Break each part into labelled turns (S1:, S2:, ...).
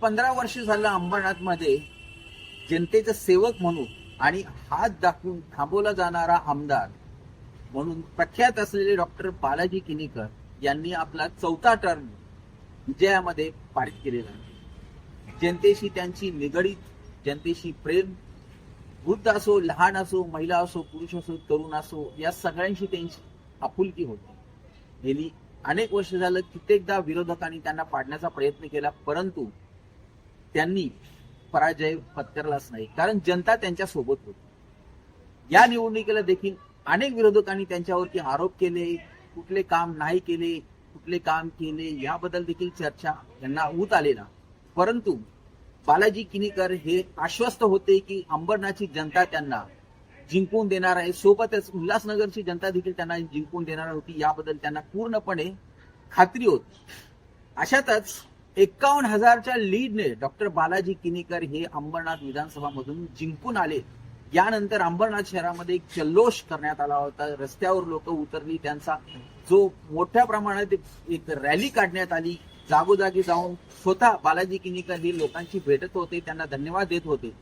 S1: पंधरा वर्ष झालं अंबरनाथमध्ये जनतेचा सेवक म्हणून आणि हात दाखवून थांबवला जाणारा आमदार म्हणून प्रख्यात असलेले डॉक्टर बालाजी किनीकर यांनी आपला चौथा टर्म विजयामध्ये पारित केलेला आहे. जनतेशी त्यांची निगडीत जनतेशी प्रेम वृद्ध असो लहान असो महिला असो पुरुष असो तरुण असो या सगळ्यांशी त्यांची आपुलकी होती. गेली अनेक वर्ष झालं कित्येकदा विरोधकांनी त्यांना पाडण्याचा प्रयत्न केला परंतु त्यांनी पराजय पत्करलाच नाही. कारण जनता त्यांच्यासोबत होती. या निवडणुकीला देखील अनेक विरोधकांनी त्यांच्यावरती आरोप केले कुठले काम नाही केले कुठले काम केले याबद्दल देखील चर्चा यांना होत आलेला. परंतु बालाजी किनीकर हे आश्वस्त होते की अंबरनाथची जनता त्यांना जिंकून देणार आहे. सोबतच उल्हासनगरची जनता देखील त्यांना जिंकून देणार होती. याबद्दल त्यांना पूर्णपणे खात्री होती. अशातच एकावन्न हजारच्या लीडने डॉक्टर बालाजी किनीकर हे अंबरनाथ विधानसभा मधून जिंकून आले. यानंतर अंबरनाथ शहरामध्ये एक जल्लोष करण्यात आला होता. रस्त्यावर लोक उतरली त्यांचा जो मोठ्या प्रमाणात एक- एक रॅली काढण्यात आली. जागोजागी जाऊन स्वतः बालाजी किनीकर हे लोकांची भेटत होते त्यांना धन्यवाद देत होते.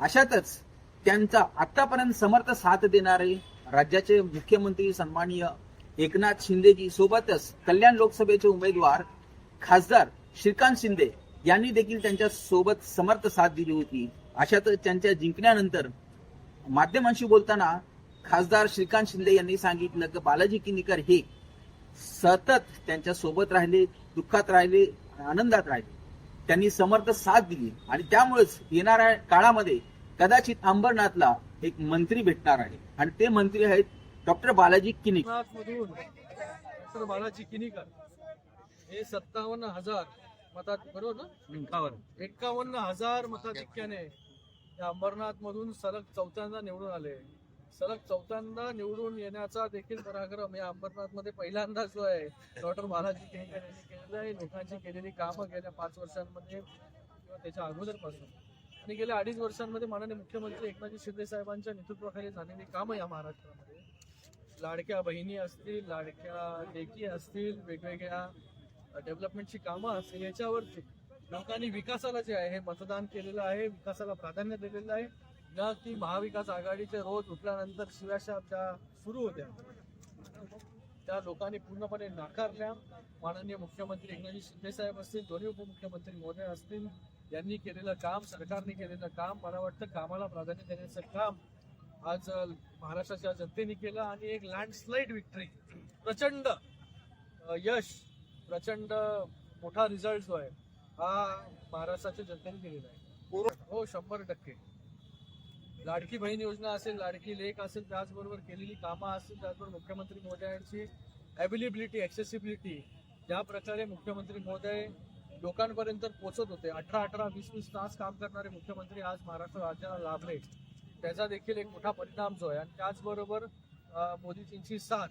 S1: अशातच त्यांचा आतापर्यंत समर्थ साथ देणारे राज्याचे मुख्यमंत्री सन्माननीय एकनाथ शिंदेजी सोबतच कल्याण लोकसभेचे उमेदवार खासदार श्रीकांत शिंदे यांनी देखील त्यांच्यासोबत समर्थ साथ दिली होती. अशातच त्यांच्या जिंकण्यानंतर माध्यमांशी बोलताना खासदार श्रीकांत शिंदे यांनी सांगितलं की बालाजी किनीकर हे सतत त्यांच्यासोबत राहिले दुःखात राहिले आनंदात राहिले. त्यांनी समर्थ साथ दिली आणि त्यामुळेच येणाऱ्या काळामध्ये कदाचित अंबरनाथला एक मंत्री भेटणार आहे. आणि ते मंत्री आहेत डॉक्टर बालाजी किनीकर.
S2: बालाजी किनीकर. हे सत्तावन्न हजार मतात बरोबर ना? एक्कावन्न हजार मताधिक्याने या अंबरनाथ मधून सलग चौथ्यांदा निवडून आले. सलग चौथ्यांदा निवडून येण्याचा देखील पराक्रम या अंबरनाथमध्ये पहिल्यांदा जो आहे डॉक्टर बालाजी केंकर यांनी केलेला आहे. लोकांची केलेली कामं गेल्या पाच वर्षांमध्ये किंवा त्याच्या अगोदरपासून. आणि गेल्या अडीच वर्षांमध्ये माननीय मुख्यमंत्री एकनाथजी शिंदे साहेबांच्या नेतृत्वाखाली झालेली कामं या महाराष्ट्रामध्ये. लाडक्या बहिणी असतील लाडक्या लेकी असतील वेगवेगळ्या डेव्हलपमेंटची कामं असतील याच्यावरती लोकांनी विकासाला जे आहे हे मतदान केलेलं आहे विकासाला प्राधान्य दिलेलं आहे. न की महाविकास आघाडीचे रोज उठल्यानंतर शिव्याशा त्या सुरू होत्या. त्या लोकांनी पूर्णपणे नाकारल्या. माननीय मुख्यमंत्री एकनाथजी शिंदे साहेब असतील दोन्ही उपमुख्यमंत्री महोदय असतील यांनी केलेलं काम सरकारने केलेलं काम मला वाटतं कामाला प्राधान्य देण्याचं काम आज महाराष्ट्राच्या जनतेने केलं. आणि एक लँडस्लाईड विक्ट्री प्रचंड यश प्रचंड मोठा रिझल्ट जो आहे हा महाराष्ट्राच्या जनतेने दिलेला आहे. हो शंभर टक्के. लाडकी बहीण योजना असेल लाडकी लेख असेल त्याचबरोबर केलेली कामं असतील त्याचबरोबर मुख्यमंत्री महोदयांची अवेलेबिलिटी ॲक्सेसिबिलिटी ज्या प्रकारे मुख्यमंत्री महोदय लोकांपर्यंत पोहोचत होते अठरा अठरा वीस वीस तास काम करणारे मुख्यमंत्री आज महाराष्ट्र राज्याला लाभले. त्याचा देखील एक मोठा परिणाम जो आहे. आणि त्याचबरोबर मोदीजींची साथ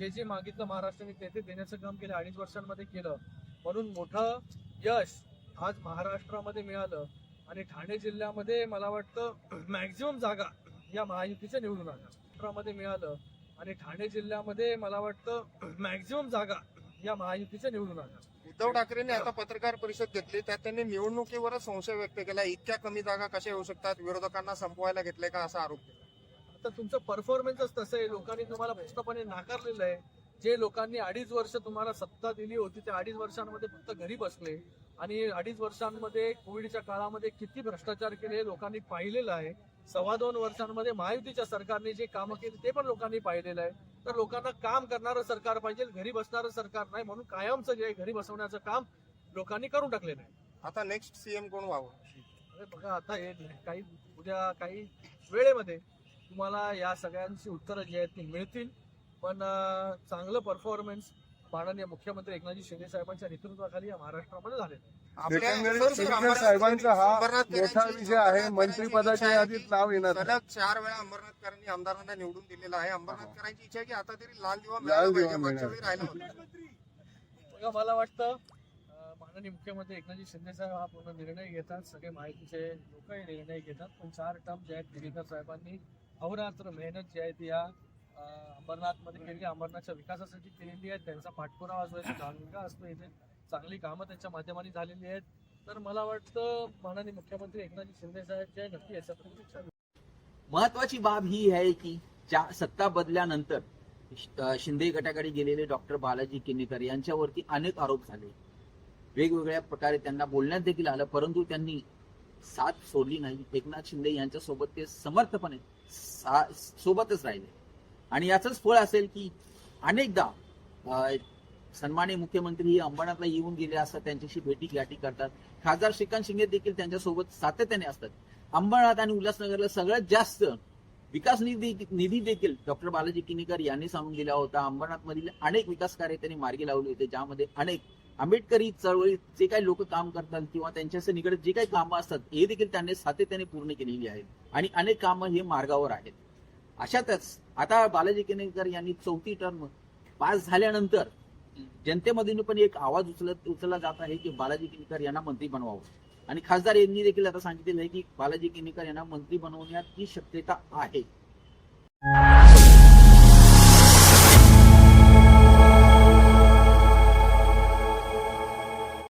S2: जे जे मागितलं महाराष्ट्राने ते ते देण्याचं काम केलं अडीच वर्षांमध्ये केलं. म्हणून मोठं यश आज महाराष्ट्रामध्ये मिळालं. आणि ठाणे जिल्ह्यामध्ये मला वाटतं मॅक्झिमम जागा या महायुतीच्या निवडून आल्या महाराष्ट्रामध्ये मिळालं. आणि ठाणे जिल्ह्यामध्ये मला वाटतं मॅक्झिमम जागा या महायुतीच्या निवडून आल्या
S3: उद्धव ठाकरेंनी आता पत्रकार परिषद घेतली. त्यात त्यांनी निवडणुकीवरच संशय व्यक्त केला. इतक्या कमी जागा कशा येऊ शकतात? विरोधकांना संपवायला घेतले का असा आरोप केला?
S2: आता तुमचं परफॉर्मन्सच तसं आहे. लोकांनी तुम्हाला पूर्णपणे नाकारलेलं आहे. जे लोकांनी अडीच वर्ष तुम्हाला सत्ता दिली होती त्या अडीच वर्षांमध्ये फक्त घरी बसले. आणि अडीच वर्षांमध्ये कोविडच्या काळामध्ये किती भ्रष्टाचार केले हे लोकांनी पाहिलेलं आहे. सव्वा दोन वर्षांमध्ये महायुतीच्या सरकारने जे कामं केली ते पण लोकांनी पाहिलेलं आहे. तर लोकांना काम करणारं सरकार पाहिजे घरी बसणारं सरकार नाही म्हणून कायमचं जे आहे घरी बसवण्याचं काम लोकांनी करून टाकलेलं आहे.
S3: आता नेक्स्ट सीएम कोण व्हावं?
S2: अरे बघा आता हे काही उद्या काही वेळेमध्ये तुम्हाला या सगळ्यांची उत्तरं जी आहेत ती मिळतील. पण चांगलं परफॉर्मन्स माननीय मुख्यमंत्री एकनाथजी शिंदे साहेबांच्या नेतृत्वाखाली या महाराष्ट्रामध्ये
S3: अंबरनाथ-
S4: साहेबांचा हा मोठा विषय आहे मंत्रिपदाच्या यादीत नाव येणार.
S3: सलग चार वेळा अंबरनाथकरांनी आमदारांना निवडून दिलेलं आहे. अंबरनाथकरांची इच्छा आहे की आता तरी लाल दिवा
S4: लाल
S3: मिळाला
S4: दिवा
S3: पाहिजे मागच्या वेळी
S4: मिळाला.
S3: राहिला होता.
S2: बघा मला वाटतं अं, माननीय मुख्यमंत्री एकनाथजी शिंदे साहेब हा पूर्ण निर्णय घेतात. सगळे माहितीचे लोकही निर्णय घेतात. पण चार टर्म जे आहेत गिरीधर साहेबांनी अहोरात्र मेहनत जी आहे ती या अंबरनाथमध्ये केली. अंबरनाथच्या विकासासाठी केलेली आहे. त्यांचा पाठपुरावा जो आहे चांगला असतो. इथे चांगली कामं त्यांच्या माध्यमाने झालेली आहेत. तर मला वाटतं माननीय मुख्यमंत्री एकनाथ शिंदे साहेब जे नक्की
S1: महत्वाची बाब ही आहे की ज्या सत्ता बदल्यानंतर शिंदे गटाकडे गेलेले डॉक्टर बालाजी किन्नेकर यांच्यावरती अनेक आरोप झाले. वेगवेगळ्या प्रकारे त्यांना बोलण्यात देखील आलं परंतु त्यांनी साथ सोडली नाही. एकनाथ शिंदे यांच्यासोबत ते समर्थपणे सोबतच राहिले. आणि याचंच फळ असेल की अनेकदा अ, सन्माननीय मुख्यमंत्री ही अंबरनाथला येऊन गेले असतात त्यांच्याशी भेटी गाठी करतात. खासदार श्रीकांत शिंदे देखील त्यांच्यासोबत सातत्याने असतात. अंबरनाथ आणि उल्हासनगरला सगळ्यात जास्त विकास निधी निधी देखील डॉक्टर बालाजी किनीकर यांनी सांगून दिला होता. अंबरनाथ मधील अनेक विकास कार्य त्यांनी मार्गी लावले होते ज्यामध्ये अनेक आंबेडकरी चळवळीत जे काही लोक काम करतात किंवा त्यांच्याशी निगडीत जे काही कामं असतात हे देखील त्यांनी सातत्याने पूर्ण केलेली आहेत. आणि अनेक कामं हे मार्गावर आहेत. अशातच आता बालाजी केनेकर यांनी चौथी टर्म पास झाल्यानंतर जनतेमधून पण एक आवाज उचलत उचलला जात आहे की बालाजी केनेकर यांना मंत्री बनवावं. आणि खासदार यांनी देखील आता सांगितलेलं आहे की बालाजी केनेकर यांना मंत्री बनवण्याची शक्यता आहे.